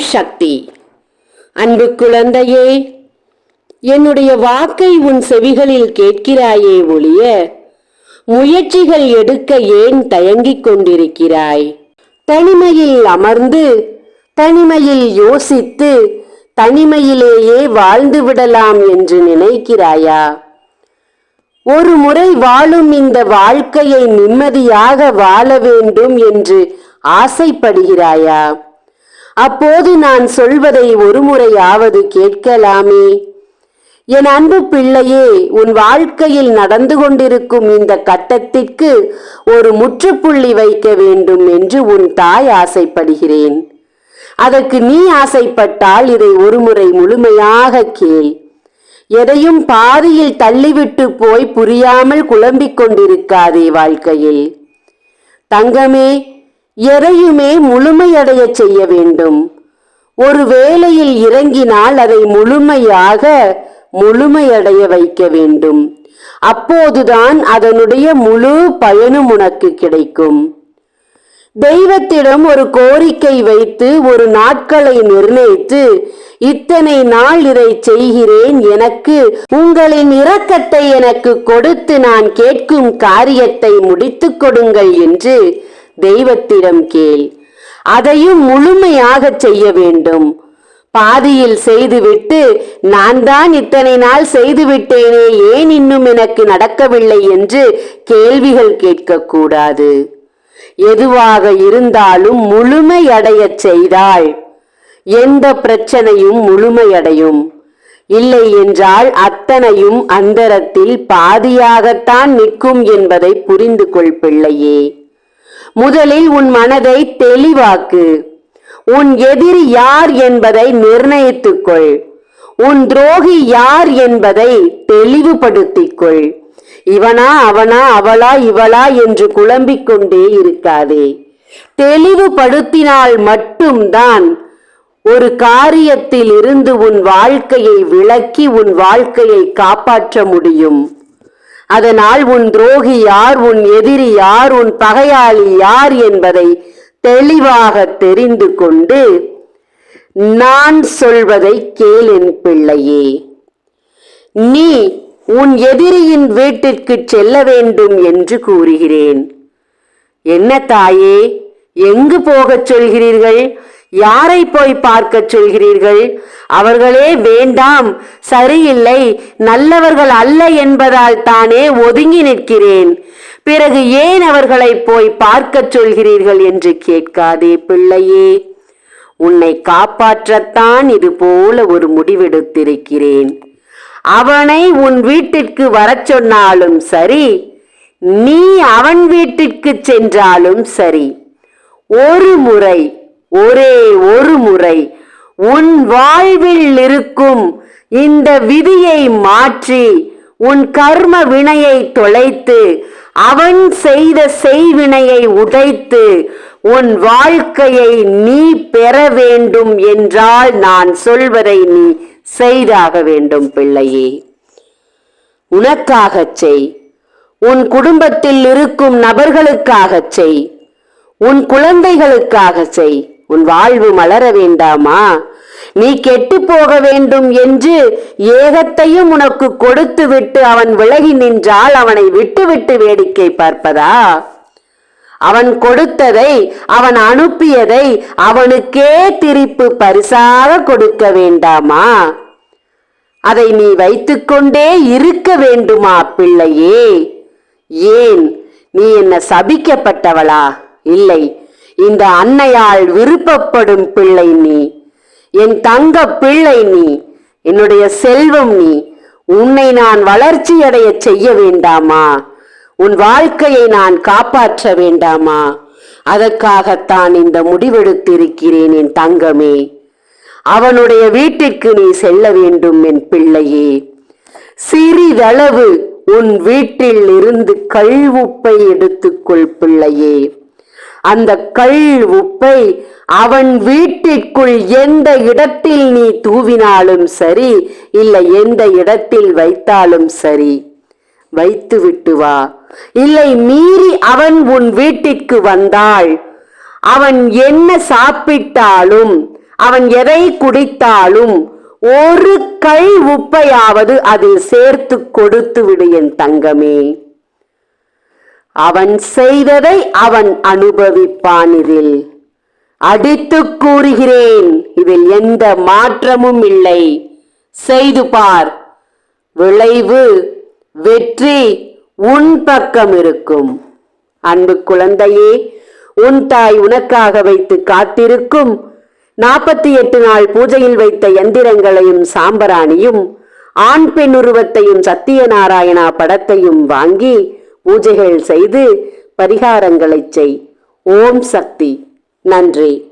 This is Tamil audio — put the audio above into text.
சக்தி. அன்பு குழந்தையே என்னுடைய வாக்கை உன் செவிகளில் கேட்கிறாயே ஒழிய முயற்சிகள் எடுக்க ஏன் தயங்கிக் கொண்டிருக்கிறாய்? தனிமையில் அமர்ந்து தனிமையில் யோசித்து தனிமையிலேயே வாழ்ந்து விடலாம் என்று நினைக்கிறாயா? ஒரு முறை வாழும் இந்த வாழ்க்கையை நிம்மதியாக வாழ வேண்டும் என்று ஆசைப்படுகிறாயா? அப்போது நான் சொல்வதை ஒரு முறையாவது கேட்கலாமே. என் அன்பு பிள்ளையே உன் வாழ்க்கையில் நடந்து கொண்டிருக்கும் இந்த கட்டத்திற்கு ஒரு முற்றுப்புள்ளி வைக்க வேண்டும் என்று உன் தாய் ஆசைப்படுகிறேன். அதற்கு நீ ஆசைப்பட்டால் இதை ஒருமுறை முழுமையாக கேள். எதையும் பாதியில் தள்ளிவிட்டு போய் புரியாமல் குழம்பிக் கொண்டிருக்காதே வாழ்க்கையில். தங்கமே எதையுமே முழுமையடைய செய்ய வேண்டும். ஒரு வேளையில் இறங்கினால் அதை முழுமையாக முழுமையடைய வைக்க வேண்டும். அப்போதுதான் அதனுடைய முழு பயனும் உனக்கு கிடைக்கும். தெய்வத்திடம் ஒரு கோரிக்கை வைத்து ஒரு நாட்களை நிர்ணயித்து இத்தனை நாள் இதை செய்கிறேன் எனக்கு உங்களின் இரக்கத்தை எனக்கு கொடுத்து நான் கேட்கும் காரியத்தை முடித்துக் கொடுங்கள் என்று தெய்வத்திடம் கேள். அதையும் முழுமையாக செய்ய வேண்டும். பாதியில் செய்துவிட்டு நான் தான் இத்தனை நாள் செய்துவிட்டேனே ஏன் இன்னும் எனக்கு நடக்கவில்லை என்று கேள்விகள் கேட்கக்கூடாது. எதுவாக இருந்தாலும் முழுமையடையச் செய்தால் எந்த பிரச்சனையும் முழுமையடையும். இல்லை என்றால் அத்தனையும் அந்தரத்தில் பாதியாகத்தான் நிற்கும் என்பதை புரிந்து கொள் பிள்ளையே. முதலில் உன் மனதை தெளிவாக்கு. உன் எதிரி யார் என்பதை நிர்ணயித்துக்கொள். உன் துரோகி யார் என்பதை தெளிவுபடுத்திக்கொள். இவனா அவனா அவளா இவளா என்று குழம்பிக் கொண்டே இருக்காதே. தெளிவுபடுத்தினால் மட்டும்தான் ஒரு காரியத்தில் இருந்து உன் வாழ்க்கையை விளக்கி உன் வாழ்க்கையை காப்பாற்ற முடியும். அதனால் உன் துரோகி யார் உன் எதிரி யார் உன் பகையாளி யார் என்பதை தெளிவாக தெரிந்து கொண்டு நான் சொல்வதை கேள் என் பிள்ளையே. நீ உன் எதிரியின் வீட்டிற்கு செல்ல வேண்டும் என்று கூறுகிறேன். என்ன தாயே எங்கு போகச் சொல்கிறீர்கள்? யாரை போய் பார்க்கச் சொல்கிறீர்கள்? அவர்களே வேண்டாம். சரியில்லை. நல்லவர்கள் அல்ல என்பதால் தானே ஒதுங்கி நிற்கிறேன். பிறகு ஏன் அவர்களை போய் பார்க்கச் சொல்கிறீர்கள் என்று கேட்காதே பிள்ளையே. உன்னை காப்பாற்றத்தான் இது போல ஒரு முடிவெடுத்திருக்கிறேன். அவனை உன் வீட்டிற்கு வரச் சொன்னாலும் சரி நீ அவன் வீட்டிற்கு சென்றாலும் சரி ஒரு முறை ஒரே ஒரு முறை உன் வாழ்வில் இருக்கும் இந்த விதியை மாற்றி உன் கர்ம வினையை தொலைத்து அவன் செய்த செய்வினையை உடைத்து உன் வாழ்க்கையை நீ பெற வேண்டும் என்றால் நான் சொல்வதை நீ செய்தாக வேண்டும் பிள்ளையே. உனக்காகச் செய். உன் குடும்பத்தில் இருக்கும் நபர்களுக்காகச் செய். உன் குழந்தைகளுக்காக செய். உன் வாழ்வு மலர வேண்டாமா? நீ கெட்டு போக வேண்டும் என்று ஏகத்தையும் உனக்கு கொடுத்து விட்டு அவன் விலகி நின்றால் அவனை விட்டுவிட்டு வேடிக்கை பார்ப்பதா? அவன் கொடுத்ததை அவன் அனுப்பியதை அவனுக்கே திருப்பு பரிசாக கொடுக்க வேண்டாமா? அதை நீ வைத்துக்கொண்டே இருக்க வேண்டுமா பிள்ளையே? ஏன்? நீ என்ன சபிக்கப்பட்டவளா? இல்லை. இந்த அன்னையால் விருப்பப்படும் பிள்ளை நீ. என் தங்க பிள்ளை நீ. என்னுடைய செல்வம் நீ. உன்னை நான் வளர்ச்சியடைய செய்ய வேண்டாமா? உன் வாழ்க்கையை நான் காப்பாற்ற வேண்டாமா? அதற்காகத்தான் இந்த முடிவெடுத்திருக்கிறேன் என் தங்கமே. அவனுடைய வீட்டிற்கு நீ செல்ல வேண்டும் என் பிள்ளையே. சிறிதளவு உன் வீட்டில் இருந்து கல்வுப்பை எடுத்துக்கொள் பிள்ளையே. அந்த கல் உப்பை அவன் வீட்டிற்குள் எந்த இடத்தில் நீ தூவினாலும் சரி இல்லை எந்த இடத்தில் வைத்தாலும் சரி வைத்து விட்டு வா. இல்லை மீறி அவன் உன் வீட்டிற்கு வந்தாள். அவன் என்ன சாப்பிட்டாலும் அவன் எதை குடித்தாலும் ஒரு கை உப்பையாவது அதில் சேர்த்து கொடுத்து விடு என் தங்கமே. அவன் செய்ததை அவன் அனுபவிப்பான் இதில் அடித்துக் கூறுகிறேன் இதில் எந்த மாற்றமும் இல்லை. செய்து பார் விளைவு வெற்றி உன் பக்கம் இருக்கும். அன்பு குழந்தையே உன் தாய் உனக்காக வைத்து காத்திருக்கும். நாற்பத்தி எட்டு நாள் பூஜையில் வைத்த எந்திரங்களையும் சாம்பராணியும் ஆண் பெண் உருவத்தையும் சத்தியநாராயணா படத்தையும் வாங்கி பூஜைகள் செய்து பரிகாரங்களைச் செய். ஓம் சக்தி. நன்றி.